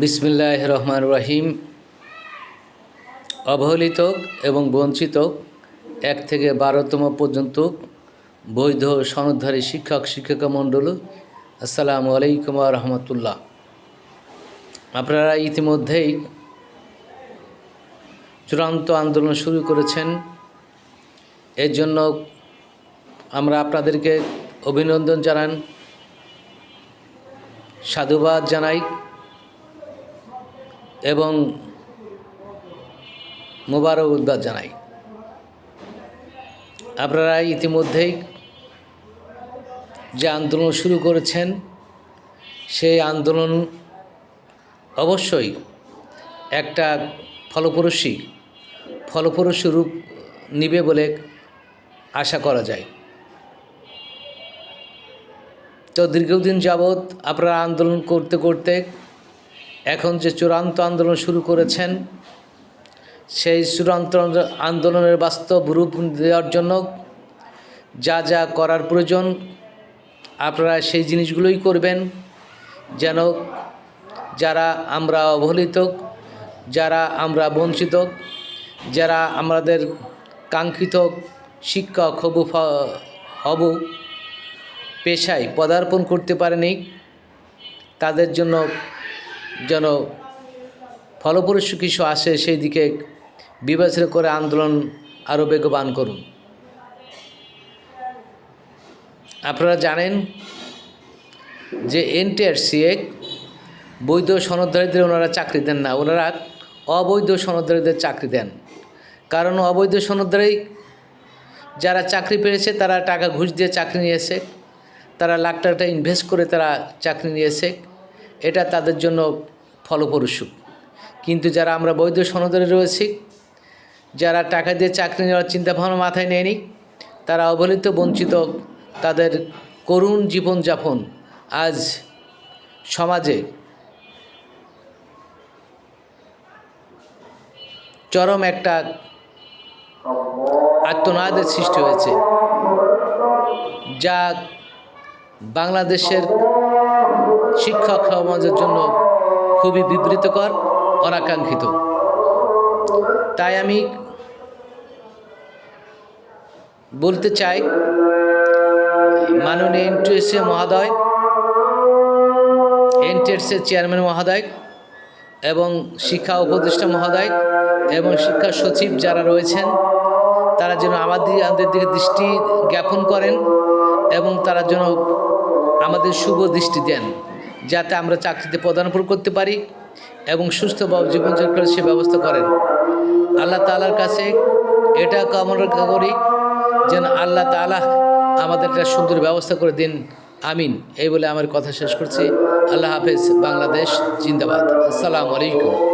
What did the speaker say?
বিসমিল্লাহ রহমান রহিম। অবহেলিত এবং বঞ্চিত এক থেকে বারোতম পর্যন্ত বৈধ সনদধারী শিক্ষক, শিক্ষিকা মণ্ডল, আসসালামু আলাইকুম রহমতুল্লাহ। আপনারা ইতিমধ্যেই চূড়ান্ত আন্দোলন শুরু করেছেন। এর জন্য আমরা আপনাদেরকে অভিনন্দন জানান, সাধুবাদ জানাই। এবং মোবারকবাদ জানাই। আপনারা ইতিমধ্যেই যে আন্দোলন শুরু করেছেন, সেই আন্দোলন অবশ্যই একটা ফলপ্রসী, ফলপ্রসূ রূপ নিবে বলে আশা করা যায়। তো দীর্ঘদিন যাবৎ আপনারা আন্দোলন করতে করতে এখন যে চূড়ান্ত আন্দোলন শুরু করেছেন, সেই চূড়ান্ত আন্দোলনের বাস্তব রূপ দেওয়ার জন্য যা যা করার প্রয়োজন, আপনারা সেই জিনিসগুলোই করবেন। যেন যারা আমরা অবহেলিত, যারা আমরা বঞ্চিত, যারা আমাদের কাঙ্ক্ষিত শিক্ষক হব হব, পেশায় পদার্পণ করতে পারেনি, তাদের জন্য যেন ফলপ্রসূ কিছু আসে সেই দিকে বিবেচনা করে আন্দোলন আরও বেগবান করুন। আপনারা জানেন যে এনটিআরসিএ বৈধ সনদধারীদের ওনারা চাকরি দেন না, ওনারা অবৈধ সনদধারীদের চাকরি দেন। কারণ অবৈধ সনদধারী যারা চাকরি পেয়েছে তারা টাকা ঘুষ দিয়ে চাকরি নিয়েছে, তারা লাখ টাকা ইনভেস্ট করে তারা চাকরি নিয়েছে। এটা তাদের জন্য ফলপ্রসূ। কিন্তু যারা আমরা বৈধ সনদরে রয়েছি, যারা টাকা দিয়ে চাকরি নেওয়ার চিন্তাভাবনা মাথায় নেয়নি, তারা অবহেলিত, বঞ্চিত, তাদের করুণ জীবনযাপন আজ সমাজে চরম একটা আত্মনাদের সৃষ্টি হয়েছে, যা বাংলাদেশের শিক্ষক সমাজের জন্য খুবই বিবৃতকর, অনাকাঙ্ক্ষিত। তাই আমি বলতে চাই, মাননীয় এনটিএসএ মহোদয় এনটিএসএ চেয়ারম্যান মহোদয় এবং শিক্ষা উপদেষ্টা মহোদয় এবং শিক্ষা সচিব যারা রয়েছেন, তারা যেন আমাদের আমাদের দিকে দৃষ্টি জ্ঞাপন করেন এবং তারা যেন আমাদের শুভ দৃষ্টি দেন। যাতে আমরা চাকরিতে পদার্পণ করতে পারি এবং সুস্থভাবে জীবনযাপন করে সে ব্যবস্থা করেন। আল্লাহ তালার কাছে এটা কামনা করি যেন আল্লাহ তালা আমাদের একটা সুন্দর ব্যবস্থা করে দিন। আমিন। এই বলে আমার কথা শেষ করছি। আল্লাহ হাফেজ। বাংলাদেশ জিন্দাবাদ। আসসালামু আলাইকুম।